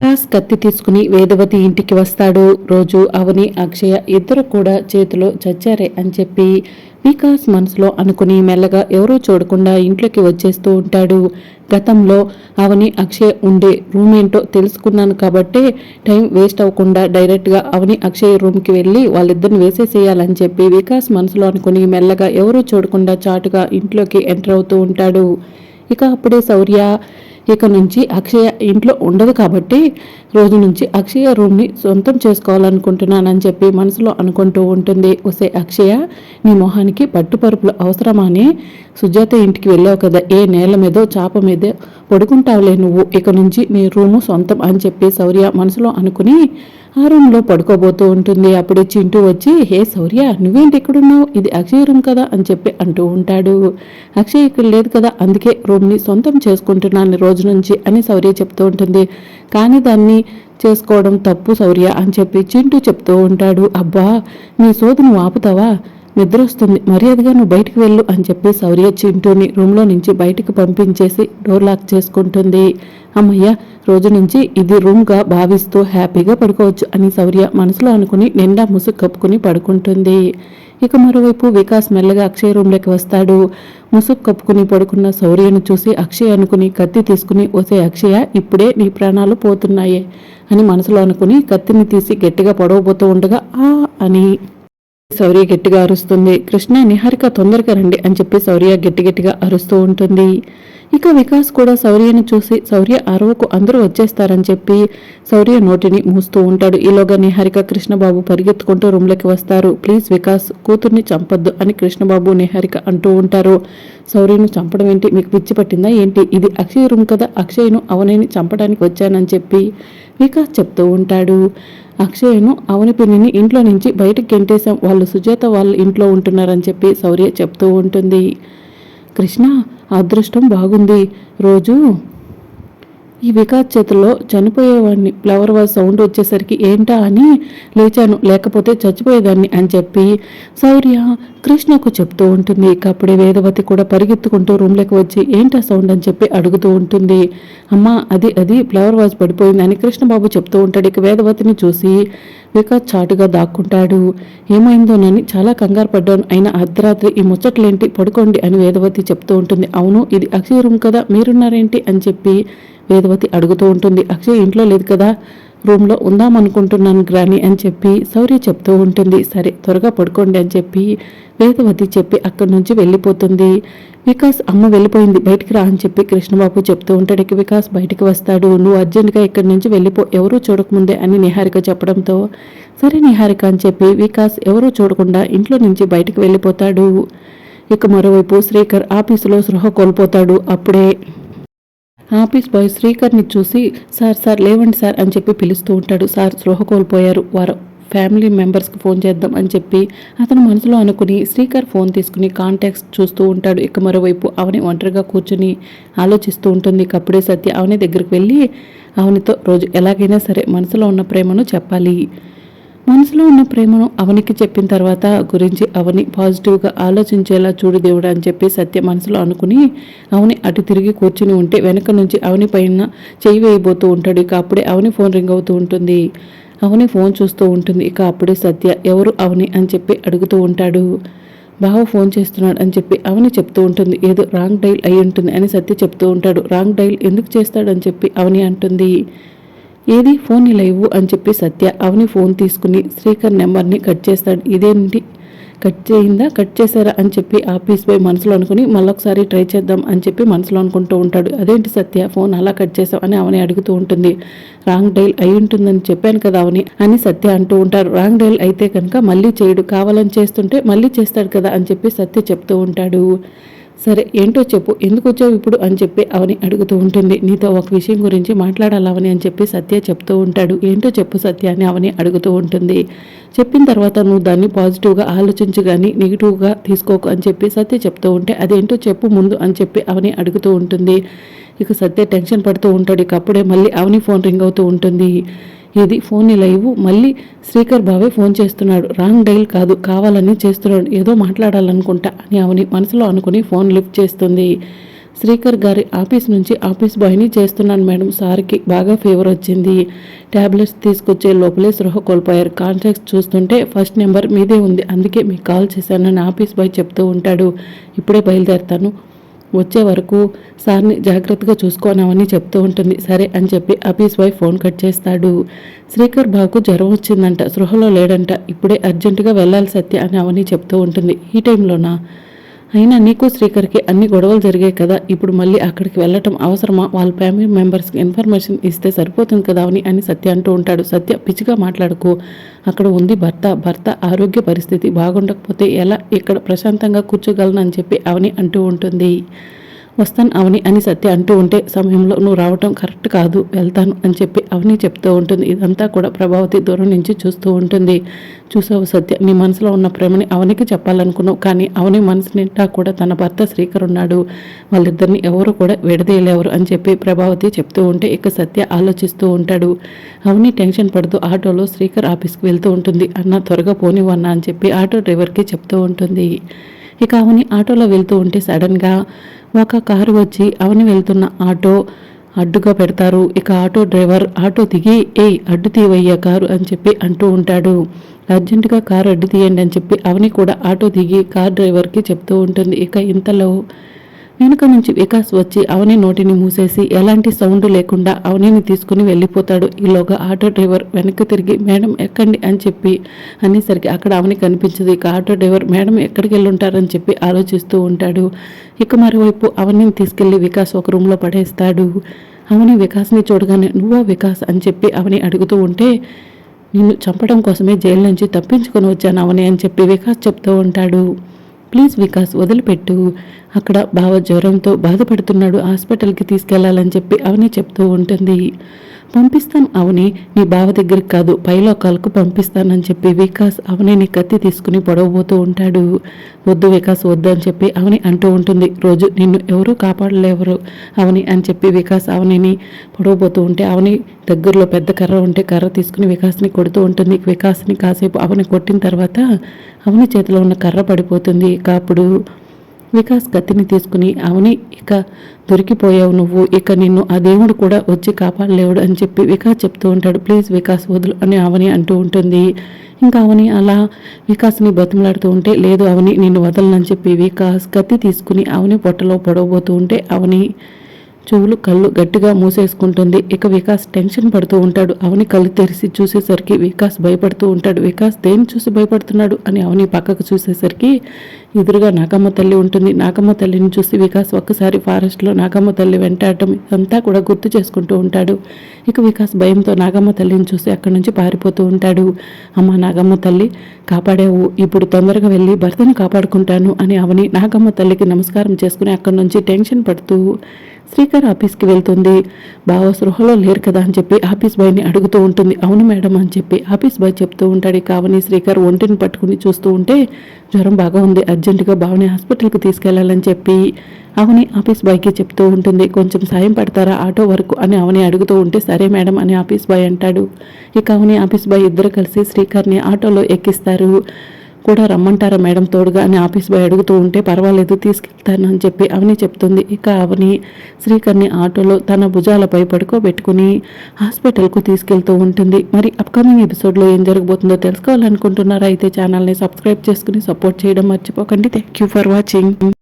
వికాస్ కత్తి తీసుకుని వేదవతి ఇంటికి వస్తాడు. రోజు అవని అక్షయ ఇద్దరు కూడా చేతిలో చచ్చారే అని చెప్పి వికాస్ మనసులో అనుకుని మెల్లగా ఎవరూ చూడకుండా ఇంట్లోకి వచ్చేస్తూ ఉంటాడు. గతంలో అవని అక్షయ్ ఉండే రూమ్ ఏంటో తెలుసుకున్నాను కాబట్టే టైం వేస్ట్ అవ్వకుండా డైరెక్ట్గా అవని అక్షయ్ రూమ్కి వెళ్ళి వాళ్ళిద్దరిని వేసేసేయాలని చెప్పి వికాస్ మనసులో అనుకుని మెల్లగా ఎవరూ చూడకుండా చాటుగా ఇంట్లోకి ఎంటర్ అవుతూ ఉంటాడు. ఇక అప్పుడే శౌర్య ఇక నుంచి అక్షయ ఇంట్లో ఉండదు కాబట్టి రోజు నుంచి అక్షయ రూమ్ని సొంతం చేసుకోవాలనుకుంటున్నానని చెప్పి మనసులో అనుకుంటూ ఉంటుంది. వస్తే అక్షయ నీ మొహానికి పట్టుపరుపులు అని సుజాత ఇంటికి వెళ్ళావు కదా ఏ నేల మీదో చాప మీదో పడుకుంటావులే నువ్వు. ఇక నుంచి నీ రూము సొంతం అని చెప్పి శౌర్య మనసులో అనుకుని ఆ రూమ్లో పడుకోబోతూ ఉంటుంది. అప్పుడే చింటూ వచ్చి హే శౌర్య నువ్వేంటి ఇక్కడున్నావు? ఇది అక్షయ్ రూమ్ కదా అని చెప్పి అంటూ ఉంటాడు. అక్షయ్ ఇక్కడ లేదు కదా అందుకే రూమ్ని సొంతం చేసుకుంటున్నాను రోజు నుంచి అని శౌర్య చెప్తూ ఉంటుంది. కానీ దాన్ని చేసుకోవడం తప్పు శౌర్య అని చెప్పి చింటూ చెప్తూ ఉంటాడు. అబ్బా నీ సోదు నువ్వు ఆపుతావా? నిద్ర వస్తుంది. మర్యాదగా నువ్వు బయటికి వెళ్ళు అని చెప్పి శౌర్య చింటూని రూమ్లో నుంచి బయటికి పంపించేసి డోర్ లాక్ చేసుకుంటుంది. అమ్మయ్య రోజు నుంచి ఇది రూమ్గా భావిస్తూ హ్యాపీగా పడుకోవచ్చు అని శౌర్య మనసులో అనుకుని నిండా ముసుగు కప్పుకుని పడుకుంటుంది. ఇక మరోవైపు వికాస్ మెల్లగా అక్షయ్ రూమ్లోకి వస్తాడు. ముసుగు కప్పుకుని పడుకున్న శౌర్యను చూసి అక్షయ్ అనుకుని కత్తి తీసుకుని వసే అక్షయ ఇప్పుడే నీ ప్రాణాలు పోతున్నాయే అని మనసులో అనుకుని కత్తిని తీసి గట్టిగా పొడవబోతూ ఉండగా ఆ అని శౌర్య గట్టిగా అరుస్తుంది. కృష్ణ నిహారిక తొందరగా రండి అని చెప్పి శౌర్య గట్టి గట్టిగా అరుస్తూ ఉంటుంది. ఇక వికాస్ కూడా శౌర్యని చూసి శౌర్య అరవకు అందరూ వచ్చేస్తారని చెప్పి శౌర్య నోటిని మూస్తూ ఉంటాడు. ఈలోగా నిహారిక కృష్ణబాబు పరిగెత్తుకుంటూ రూమ్లోకి వస్తారు. ప్లీజ్ వికాస్ కూతుర్ని చంపొద్దు అని కృష్ణబాబు నిహారిక అంటూ ఉంటారు. శౌర్యను చంపడం ఏంటి? మీకు పిచ్చి పట్టిందా ఏంటి? ఇది అక్షయ్ రూమ్ కదా. అక్షయ్ను అవనేని చంపడానికి వచ్చానని చెప్పి వికాస్ చెప్తూ ఉంటాడు. అక్షయ్ను అవని పిన్నిని ఇంట్లో నుంచి బయటకు గెంటేశాం. వాళ్ళు సుజాత వాళ్ళు ఇంట్లో ఉంటున్నారని చెప్పి శౌర్య చెప్తూ ఉంటుంది. కృష్ణ అదృష్టం బాగుంది. రోజు ఈ వికాస్ చేతిలో చనిపోయేవాడిని. ఫ్లవర్ వాజ్ సౌండ్ వచ్చేసరికి ఏంటా అని లేచాను. లేకపోతే చచ్చిపోయేదాన్ని అని చెప్పి శౌర్య కృష్ణకు చెప్తూ ఉంటుంది. ఇక అప్పుడే వేదవతి కూడా పరిగెత్తుకుంటూ రూమ్లోకి వచ్చి ఏంటా సౌండ్ అని చెప్పి అడుగుతూ ఉంటుంది. అమ్మ అది అది ఫ్లవర్ వాజ్ పడిపోయింది అని కృష్ణబాబు చెప్తూ ఉంటాడు. ఇక వేదవతిని చూసి వికాస్ చాటుగా దాక్కుంటాడు. ఏమైందోనని చాలా కంగారు పడ్డాను. అయినా అర్ధరాత్రి ఈ ముచ్చట్లేంటి? పడుకోండి అని వేదవతి చెప్తూ ఉంటుంది. అవును ఇది అక్షయ రూమ్ కదా. మీరున్నారేంటి? అని చెప్పి వేదవతి అడుగుతూ ఉంటుంది అక్షయ్ ఇంట్లో లేదు కదా? రూమ్లో ఉందామనుకుంటున్నాను గ్రాని అని చెప్పి శౌర్య చెప్తూ ఉంటుంది. సరే త్వరగా పడుకోండి అని చెప్పి వేదవతి చెప్పి అక్కడి నుంచి వెళ్ళిపోతుంది. వికాస్ అమ్మ వెళ్ళిపోయింది బయటికి రా అని చెప్పి కృష్ణబాబు చెప్తూ ఉంటాడు ఇక వికాస్ బయటికి వస్తాడు నువ్వు అర్జెంటుగా ఇక్కడి నుంచి వెళ్ళిపో ఎవరూ చూడకముందే అని నిహారిక చెప్పడంతో సరే నిహారిక అని చెప్పి వికాస్ ఎవరూ చూడకుండా ఇంట్లో నుంచి బయటికి వెళ్ళిపోతాడు. ఇక మరోవైపు శ్రీకర్ ఆఫీసులో సృహ కోల్పోతాడు అప్పుడే ఆఫీస్ బాయ్ శ్రీకర్ని చూసి సార్ సార్ లేవండి సార్ అని చెప్పి పిలుస్తూ ఉంటాడు. సార్ స్పృహ కోల్పోయారు. వారు ఫ్యామిలీ మెంబర్స్కి ఫోన్ చేద్దాం అని చెప్పి అతను మనసులో అనుకుని శ్రీకర్ ఫోన్ తీసుకుని కాంటాక్ట్స్ చూస్తూ ఉంటాడు. ఇక మరోవైపు అవని ఒంటరిగా కూర్చుని ఆలోచిస్తూ ఉంటుంది. ఇక సత్య అవని దగ్గరికి వెళ్ళి అవనితో రోజు ఎలాగైనా సరే మనసులో ఉన్న ప్రేమను చెప్పాలి. మనసులో ఉన్న ప్రేమను అవనికి చెప్పిన తర్వాత గురించి అవని పాజిటివ్గా ఆలోచించేలా చూడు దేవుడు అని చెప్పి సత్య మనసులో అనుకుని అవని అటు తిరిగి కూర్చుని ఉంటే వెనక నుంచి అవని పైన చేయి వేయబోతూ ఉంటాడు. ఇక అప్పుడే అవని ఫోన్ రింగ్ అవుతూ ఉంటుంది. అవని ఫోన్ చూస్తూ ఉంటుంది. ఇక అప్పుడే సత్య ఎవరు అవని? అని చెప్పి అడుగుతూ ఉంటాడు. బావ ఫోన్ చేస్తున్నాడు అని చెప్పి అవని చెప్తూ ఉంటుంది. ఏదో రాంగ్ డైల్ అయి ఉంటుంది అని సత్య చెప్తూ ఉంటాడు. రాంగ్ డైల్ ఎందుకు చేస్తాడని చెప్పి అవని అంటుంది. ఏది? ఫోన్ ఇలా ఇవ్వు అని చెప్పి సత్య అవని ఫోన్ తీసుకుని శ్రీకర్ నెంబర్ని కట్ చేస్తాడు. ఇదేంటి కట్ చేయిందా? కట్ చేశారా అని చెప్పి ఆఫీస్ పోయి మనసులో అనుకుని మళ్ళొకసారి ట్రై చేద్దాం అని చెప్పి మనసులో అనుకుంటూ ఉంటాడు. అదేంటి సత్య? ఫోన్ అలా కట్ చేసావు అని అవని అడుగుతూ ఉంటుంది. రాంగ్ డైల్ అయి ఉంటుందని చెప్పాను కదా అవని అని సత్య అంటూ ఉంటారు రాంగ్ డైల్ అయితే కనుక మళ్ళీ చేయడు. కావాలని చేస్తుంటే మళ్ళీ చేస్తాడు కదా అని చెప్పి సత్య చెప్తూ ఉంటాడు. సరే ఏంటో చెప్పు. ఎందుకు వచ్చావు ఇప్పుడు అని చెప్పి అవని అడుగుతూ ఉంటుంది. నీతో ఒక విషయం గురించి మాట్లాడాలవని అని చెప్పి సత్య చెప్తూ ఉంటాడు. ఏంటో చెప్పు సత్య అని అవని అడుగుతూ ఉంటుంది. చెప్పిన తర్వాత నువ్వు దాన్ని పాజిటివ్గా ఆలోచించు కానీ నెగిటివ్గా తీసుకోకు అని చెప్పి సత్య చెప్తూ ఉంటే అదేంటో చెప్పు ముందు అని చెప్పి అవని అడుగుతూ ఉంటుంది. ఇక సత్య టెన్షన్ పడుతూ ఉంటాడు. ఇక అప్పుడే మళ్ళీ అవని ఫోన్ రింగ్ అవుతూ ఉంటుంది. ఇది ఫోన్ లైవ్. మళ్ళీ శ్రీకర్ బావే ఫోన్ చేస్తున్నాడు. రాంగ్ డైల్ కాదు కావాలని చేస్తున్నాడు. ఏదో మాట్లాడాలనుకుంటా అని అవని మనసులో అనుకుని ఫోన్ లిఫ్ట్ చేస్తుంది. శ్రీకర్ గారి ఆఫీస్ నుంచి ఆఫీస్ బాయ్ని చేస్తున్నాను మేడం. సార్కి బాగా ఫీవర్ వచ్చింది. ట్యాబ్లెట్స్ తీసుకొచ్చే లోపలే సృహ కోల్పోయారు. కాంటాక్ట్స్ చూస్తుంటే ఫస్ట్ నెంబర్ మీదే ఉంది. అందుకే మీకు కాల్ చేశానని ఆఫీస్ బాయ్ చెప్తూ ఉంటాడు. ఇప్పుడే బయలుదేరుతాను. వచ్చే వరకు సార్ని జాగ్రత్తగా చూసుకోనామని చెప్తూ ఉంటుంది. సరే అని చెప్పి ఆఫీస్ వైఫ్ ఫోన్ కట్ చేస్తాడు. శ్రీకర్ బాబుకు జ్వరం వచ్చిందంట. సృహలో లేడంట. ఇప్పుడే అర్జెంటుగా వెళ్ళాలి సత్య అని అవని చెప్తూ ఉంటుంది. ఈ టైంలోనా? అయినా నీకు శ్రీకర్కి అన్ని గొడవలు జరిగాయి కదా ఇప్పుడు మళ్ళీ అక్కడికి వెళ్ళటం అవసరమా? వాళ్ళ ఫ్యామిలీ మెంబర్స్కి ఇన్ఫర్మేషన్ ఇస్తే సరిపోతుంది కదా అని అని సత్య అంటూ ఉంటాడు. సత్య పిచ్చిగా మాట్లాడుకో. అక్కడ ఉంది భర్త. భర్త ఆరోగ్య పరిస్థితి బాగుండకపోతే ఎలా ఇక్కడ ప్రశాంతంగా కూర్చోగలను అని చెప్పి అవని అంటూ ఉంటుంది. వస్తాను అవని అని సత్య అంటూ ఉంటే సమయంలో నువ్వు రావటం కరెక్ట్ కాదు వెళ్తాను అని చెప్పి అవని చెప్తూ ఉంటుంది. ఇదంతా కూడా ప్రభావతి దూరం నుంచి చూస్తూ ఉంటుంది. చూసావు సత్య నీ మనసులో ఉన్న ప్రేమని అవనికి చెప్పాలనుకున్నావు. కానీ అవని మనసు నిండా కూడా తన భర్త శ్రీకర్ ఉన్నాడు. వాళ్ళిద్దరిని ఎవరు కూడా విడదీయలేవరు అని చెప్పి ప్రభావతి చెప్తూ ఉంటే ఇక సత్య ఆలోచిస్తూ ఉంటాడు. అవని టెన్షన్ పడుతూ ఆటోలో శ్రీకర్ ఆఫీస్కి వెళ్తూ ఉంటుంది. అన్న త్వరగా పోనివన్నా అని చెప్పి ఆటో డ్రైవర్కి చెప్తూ ఉంటుంది. ఇక అవని ఆటోలో వెళ్తూ ఉంటే సడన్గా ఒక కారు వచ్చి అవని వెళ్తున్న ఆటో అడ్డుగా పెడతారు. ఇక ఆటో డ్రైవర్ ఆటో దిగి ఏయ్ అడ్డు తీవయ్యా కారు అని చెప్పి అంటూ ఉంటాడు. అర్జెంటుగా కారు అడ్డు తీయండి అని చెప్పి అవని కూడా ఆటో దిగి కార్ డ్రైవర్కి చెప్తూ ఉంటుంది. ఇక ఇంతలో వెనుక నుంచి వికాస్ వచ్చి అవని నోటిని మూసేసి ఎలాంటి సౌండ్ లేకుండా అవనిని తీసుకుని వెళ్ళిపోతాడు. ఈలోగా ఆటో డ్రైవర్ వెనక్కి తిరిగి మేడం ఎక్కండి అని చెప్పి అనేసరికి అక్కడ అవని కనిపించదు. ఇక ఆటో డ్రైవర్ మేడం ఎక్కడికి వెళ్ళుంటారని చెప్పి ఆలోచిస్తూ ఉంటాడు. ఇక మరోవైపు అవనిని తీసుకెళ్ళి వికాస్ ఒక రూమ్లో పడేస్తాడు. అవని వికాస్ని చూడగానే నువ్వో వికాస్ అని చెప్పి అవని అడుగుతూ ఉంటే నిన్ను చంపడం కోసమే జైలు నుంచి తప్పించుకొని వచ్చాను అవని అని చెప్పి వికాస్ చెప్తూ ఉంటాడు. ప్లీజ్ వికాస్ వదిలిపెట్టు. అక్కడ బావ జ్వరంతో బాధపడుతున్నాడు. హాస్పిటల్కి తీసుకెళ్ళాలని చెప్పి అవని చెప్తూ ఉంటుంది. పంపిస్తాను అవని నీ బావ దగ్గరికి కాదు పైలోకాలకు పంపిస్తానని చెప్పి వికాస్ అవనిని కత్తి తీసుకుని పొడవబోతూ ఉంటాడు. వద్దు వికాస్ వద్దు అని చెప్పి అవని అంటూ ఉంటుంది. రోజు నిన్ను ఎవరూ కాపాడలేవరు అవని అని చెప్పి వికాస్ అవనిని పొడవబోతూ ఉంటే అవని దగ్గరలో పెద్ద కర్ర ఉంటే కర్ర తీసుకుని వికాస్ని కొడుతూ ఉంటుంది. వికాస్ని కాసేపు అవని కొట్టిన తర్వాత అవని చేతిలో ఉన్న కర్ర పడిపోతుంది. కాపుడు వికాస్ కత్తిని తీసుకుని అవని ఇక దొరికిపోయావు నువ్వు. ఇక నిన్ను ఆ దేవుడు కూడా వచ్చి కాపాడలేవుడు అని చెప్పి వికాస్ చెప్తూ ఉంటాడు. ప్లీజ్ వికాస్ వదులు అని అవని అంటూ ఉంటుంది. ఇంకా అవని అలా వికాస్ని బతిమలాడుతూ ఉంటే లేదు అవని నిన్ను వదలనని చెప్పి వికాస్ కత్తి తీసుకుని అవని పొట్టలో పొడవబోతూ ఉంటే అవని చెవులు కళ్ళు గట్టిగా మూసేసుకుంటుంది. ఇక వికాస్ టెన్షన్ పడుతూ ఉంటాడు. అవని కళ్ళు తెరిచి చూసేసరికి వికాస్ భయపడుతూ ఉంటాడు. వికాస్ దేని చూసి భయపడుతున్నాడు అని అవని పక్కకు చూసేసరికి ఎదురుగా నాగమ్మ తల్లి ఉంటుంది. నాగమ్మ తల్లిని చూసి వికాస్ ఒక్కసారి ఫారెస్ట్లో నాగమ్మ తల్లి వెంటాడటం ఇదంతా కూడా గుర్తు చేసుకుంటూ ఉంటాడు. ఇక వికాస్ భయంతో నాగమ్మ తల్లిని చూసి అక్కడి నుంచి పారిపోతూ ఉంటాడు. అమ్మ నాగమ్మ తల్లి కాపాడావు. ఇప్పుడు తొందరగా వెళ్ళి భర్తను కాపాడుకుంటాను అని అవని నాగమ్మ తల్లికి నమస్కారం చేసుకుని అక్కడి నుంచి టెన్షన్ పడుతూ శ్రీకర్ ఆఫీస్కి వెళ్తుంది. బావ సృహలో లేరు కదా అని చెప్పి ఆఫీస్ బాయ్ని అడుగుతూ ఉంటుంది. అవును మేడం అని చెప్పి ఆఫీస్ బాయ్ చెప్తూ ఉంటాడు. కావని శ్రీకర్ ఒంటిని పట్టుకుని చూస్తూ ఉంటే జ్వరం బాగా ఉంది. అర్జెంటుగా బావని హాస్పిటల్కి తీసుకెళ్ళాలని చెప్పి అవని ఆఫీస్ బాయ్కి చెప్తూ ఉంటుంది. కొంచెం సాయం పడతారా ఆటో వరకు అని అవని అడుగుతూ ఉంటే సరే మేడం అని ఆఫీస్ బాయ్ అంటాడు. ఇక అవని ఆఫీస్ బాయ్ ఇద్దరు కలిసి శ్రీకర్ని ఆటోలో ఎక్కిస్తారు. కూడా రమ్మంటారా మేడం తోడుగా అని ఆఫీస్ బాయ్ అడుగుతూ ఉంటే పర్వాలేదు తీసుకెళ్తాను అని చెప్పి అవని చెప్తుంది. ఇక అవని శ్రీకర్ని ఆటోలో తన భుజాలపై పడుకోబెట్టుకుని హాస్పిటల్కు తీసుకెళ్తూ ఉంటుంది. మరి అప్కమింగ్ ఎపిసోడ్లో ఏం జరగబోతుందో తెలుసుకోవాలనుకుంటున్నారా? అయితే ఛానల్ని సబ్స్క్రైబ్ చేసుకుని సపోర్ట్ చేయడం మర్చిపోకండి. Thank you for watching.